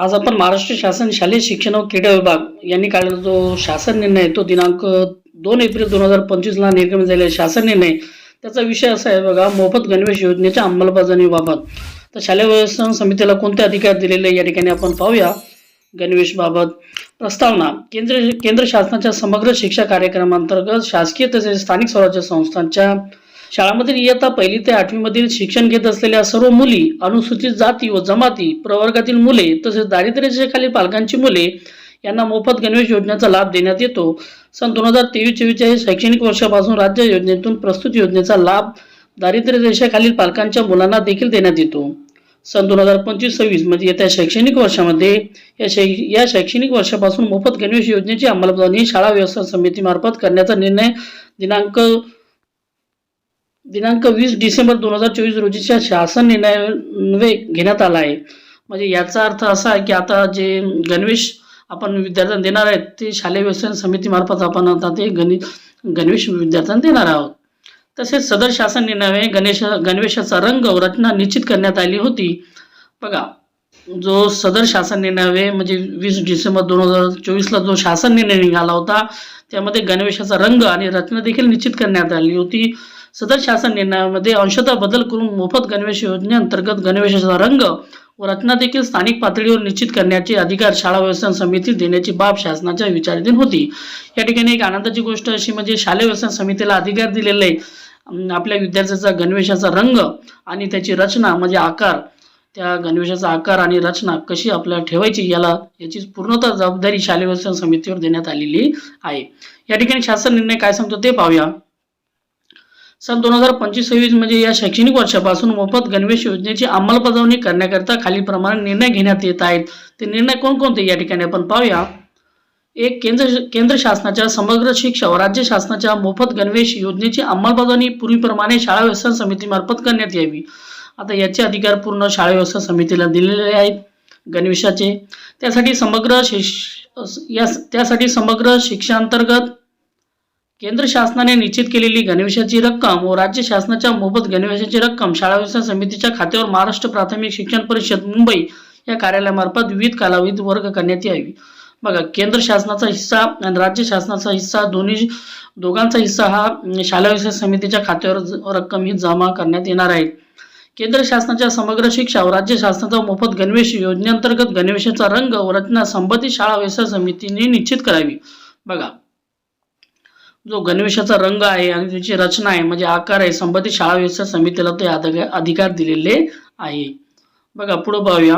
आज आपण महाराष्ट्र शासन शालेय शिक्षण व क्रीडा विभाग यांनी काढलेला जो शासन निर्णय तो दिनांक दोन एप्रिल दोन हजार पंचवीसला निर्गमित झालेला शासन निर्णय त्याचा विषय असा आहे बघा मोफत गणवेश योजनेच्या अंमलबजावणीबाबत तर शालेय व्यवस्थापन समितीला कोणते अधिकार दिलेले या ठिकाणी आपण पाहूया गणवेशबाबत प्रस्तावना केंद्र केंद्र शासनाच्या समग्र शिक्षा कार्यक्रमांतर्गत शासकीय तसेच स्थानिक स्वराज्य संस्थांच्या शाळामधील इयत्ता पहिली ते आठवीमधील शिक्षण घेत असलेल्या सर्व मुली अनुसूचित जाती व जमाती प्रवर्गातील मुले तसेच दारिद्र्यरेषेखालील पालकांची मुले यांना मोफत गणवेश योजनेचा लाभ देण्यात येतो. सन दोन हजार तेवीस चोवीसच्या हे शैक्षणिक वर्षापासून राज्य योजनेतून प्रस्तुत योजनेचा लाभ दारिद्र्य रेषेखालील पालकांच्या मुलांना देखील देण्यात येतो. सन दोन हजार पंचवीस सव्वीस म्हणजे येत्या शैक्षणिक वर्षामध्ये या शै या शैक्षणिक वर्षापासून मोफत गणवेश योजनेची अंमलबजावणी शाळा व्यवस्था समितीमार्फत करण्याचा निर्णय दिनांक दिनांक वीस डिसेंबर दोन हजार चोवीस रोजीच्या शासन निर्णयान्वये घेण्यात आला आहे. म्हणजे याचा अर्थ असा आहे की आता जे गणवेश आपण विद्यार्थ्यांना देणार आहेत ते शालेय व्यवस्थापन समितीमार्फत आपण आता ते गणि गणवेश विद्यार्थ्यांना देणार आहोत. तसेच सदर शासन निर्णयाने गणेश गणवेशाचा रंग व रचना निश्चित करण्यात आली होती. बघा जो सदर शासन निर्णयावे म्हणजे वीस डिसेंबर दोन हजार चोवीसला जो शासन निर्णय निघाला होता त्यामध्ये गणवेशाचा रंग आणि रचना देखील निश्चित करण्यात आली होती. सदर शासन निर्णयामध्ये अंशतः बदल करून मोफत गणवेश योजनेअंतर्गत गणवेशाचा रंग व रचना देखील स्थानिक पातळीवर निश्चित करण्याचे अधिकार शाळा व्यवस्थापन समिती देण्याची बाब शासनाच्या विचाराधीन होती. या ठिकाणी एक आनंदाची गोष्ट अशी म्हणजे शालेय व्यवस्थापन समितीला अधिकार दिलेले आहे आपल्या विद्यार्थ्याचा गणवेशाचा रंग आणि त्याची रचना म्हणजे आकार त्या गणवेशाचा आकार आणि रचना कशी आपल्याला ठेवायची याला याची पूर्णतः जबाबदारी शालेय व्यवस्थापन समितीवर देण्यात आलेली आहे. या ठिकाणी शासन निर्णय काय सांगतो ते पाहूया. सन दोन हजार पंचवीस सव्वीस म्हणजे या शैक्षणिक वर्षापासून मोफत गणवेश योजनेची अंमलबजावणी करण्याकरिता खालीलप्रमाणे निर्णय घेण्यात येत आहेत. ते निर्णय कोणकोणते या ठिकाणी आपण पाहूया. एक केंद्र केंद्र शासनाच्या समग्र शिक्षा व राज्य शासनाच्या मोफत गणवेश योजनेची अंमलबजावणी पूर्वीप्रमाणे शाळा व्यवस्था समितीमार्फत करण्यात यावी. आता याचे अधिकार पूर्ण शाळा व्यवस्था समितीला दिलेले आहेत गणवेशाचे. त्यासाठी समग्र शिक्ष या त्यासाठी समग्र शिक्षांतर्गत केंद्र शासनाने निश्चित केलेली गणवेशाची रक्कम व राज्य शासनाच्या मोफत गणवेशाची रक्कम शाळा व्यवसाय समितीच्या खात्यावर महाराष्ट्र प्राथमिक शिक्षण परिषद मुंबई या कार्यालयामार्फत विविध कालावधीत वर्ग करण्यात यावी. बघा केंद्र शासनाचा हिस्सा आणि राज्य शासनाचा हिस्सा दोन्ही दोघांचा हिस्सा हा शाळा व्यवसाय समितीच्या खात्यावर रक्कम ही जमा करण्यात येणार आहे. केंद्र शासनाच्या समग्र शिक्षा व राज्य शासनाचा मोफत गणवेश योजनेअंतर्गत गणवेशाचा रंग व रचना संबंधित शाळा व्यवसाय समितीने निश्चित करावी. बघा जो गणवेशाचा रंग आहे आणि त्याची रचना आहे म्हणजे आकार आहे संबंधित शाळा व्यवस्था समितीला ते अधिकार अधिकार दिलेले आहे. बघा पुढे पाहूया.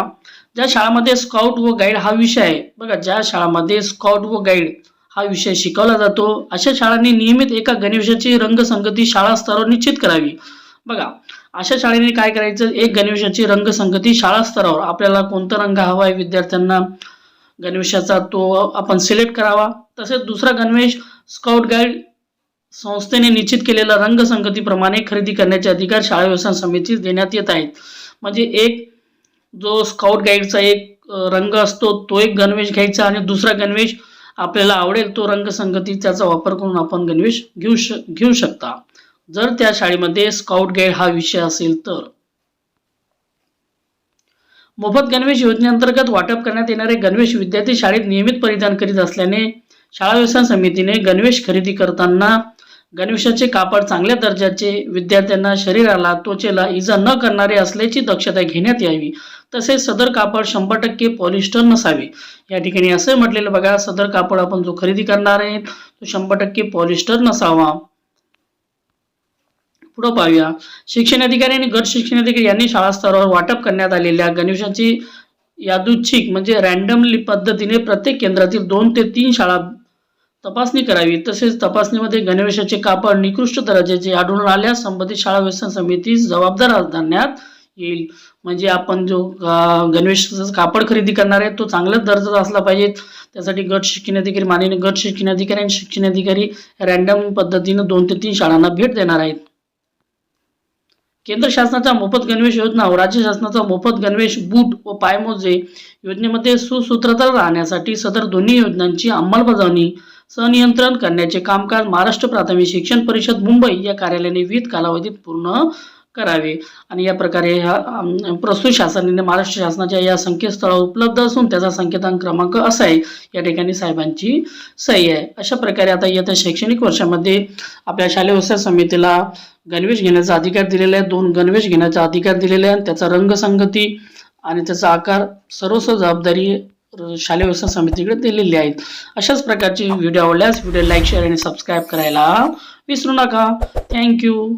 ज्या शाळामध्ये स्काउट व गाईड हा विषय आहे बघा ज्या शाळामध्ये स्काउट व गाईड हा विषय शिकवला जातो अशा शाळांनी नियमित एका गणवेशाची रंगसंगती शाळा स्तरावर निश्चित करावी. बघा अशा शाळेने काय करायचं? एक गणवेशाची रंगसंगती शाळा स्तरावर. आपल्याला कोणता रंग हवा आहे विद्यार्थ्यांना? गणवेशाचा तो आपण सिलेक्ट करावा. तसेच दुसरा गणवेश स्काउट गाईड संस्थेने निश्चित केलेल्या रंगसंगतीप्रमाणे खरेदी करण्याचे अधिकार शाळा व्यवसाय समितीस देण्यात येत आहेत. म्हणजे एक जो स्काउट गाईडचा एक रंग असतो तो एक गणवेश घ्यायचा आणि दुसरा गणवेश आपल्याला आवडेल तो रंगसंगती त्याचा वापर करून आपण गणवेश घेऊ श घेऊ शकता. जर त्या शाळेमध्ये स्काउट गाईड हा विषय असेल तर. मोफत गणवेश योजनेअंतर्गत वाटप करण्यात येणारे गणवेश विद्यार्थी शाळेत नियमित परिधान करीत असल्याने शाळा व्यवसाय समितीने गणवेश खरेदी करताना गणवेशाचे कापड चांगल्या दर्जाचे विद्यार्थ्यांना शरीराला त्वचेला इजा न करणारे असल्याची दक्षता घेण्यात यावी. तसेच सदर कापड शंभर टक्के पॉलिस्टर नसावे. या ठिकाणी असं म्हटलेलं बघा सदर कापड आपण जो खरेदी करणार आहे तो शंभर टक्के पॉलिस्टर नसावा. पुढं पाहूया. शिक्षण अधिकारी आणि गट शिक्षण अधिकारी यांनी शाळा स्तरावर वाटप करण्यात आलेल्या गणवेशाची यादृच्छिक म्हणजे रॅन्डमली पद्धतीने प्रत्येक केंद्रातील दोन ते तीन शाळा तपासणी करावी. तसेच तपासणीमध्ये गणवेशाचे कापड निकृष्ट दर्जाचे आढळून आल्यास संबंधित शाळा व्यवस्थापन समिती जबाबदार धरण्यात येईल. म्हणजे आपण जो अं, गणवेशाचं कापड खरेदी करणार आहे तो चांगल्याच दर्जाचा असला पाहिजे. त्यासाठी गट शिक्षण अधिकारी माननीय गट शिक्षण अधिकारी आणि शिक्षण अधिकारी रॅन्डम पद्धतीनं दोन ते तीन शाळांना भेट देणार आहेत. केंद्र शासनाचा मोफत गणवेश योजना व राज्य शासनाचा मोफत गणवेश बूट व पायमोजे योजनेमध्ये सुसूत्रता राहण्यासाठी सदर दोन्ही योजनांची अंमलबजावणी संनियंत्रण करण्याचे कामकाज महाराष्ट्र प्राथमिक शिक्षण परिषद मुंबई या कार्यालयाने विविध कालावधीत पूर्ण करावे. आणि या प्रकारे ह्या प्रस्तुत शासनाने महाराष्ट्र शासनाच्या या संकेतस्थळावर उपलब्ध असून त्याचा संकेतांक क्रमांक असा आहे. या ठिकाणी साहेबांची सही आहे. अशा प्रकारे आता येत्या शैक्षणिक वर्षामध्ये आपल्या शालेय व्यवसाय समितीला गणवेश घेण्याचा अधिकार दिलेला आहे. दोन गणवेश घेण्याचा अधिकार दिलेला आहे त्याचा रंगसंगती आणि त्याचा आकार सर्वस्व जबाबदारी शालेय व्यवसाय समितीकडे दिलेली आहेत. अशाच प्रकारचे व्हिडिओ आवडल्यास व्हिडिओ लाईक शेअर आणि सबस्क्राईब करायला विसरू नका. थँक्यू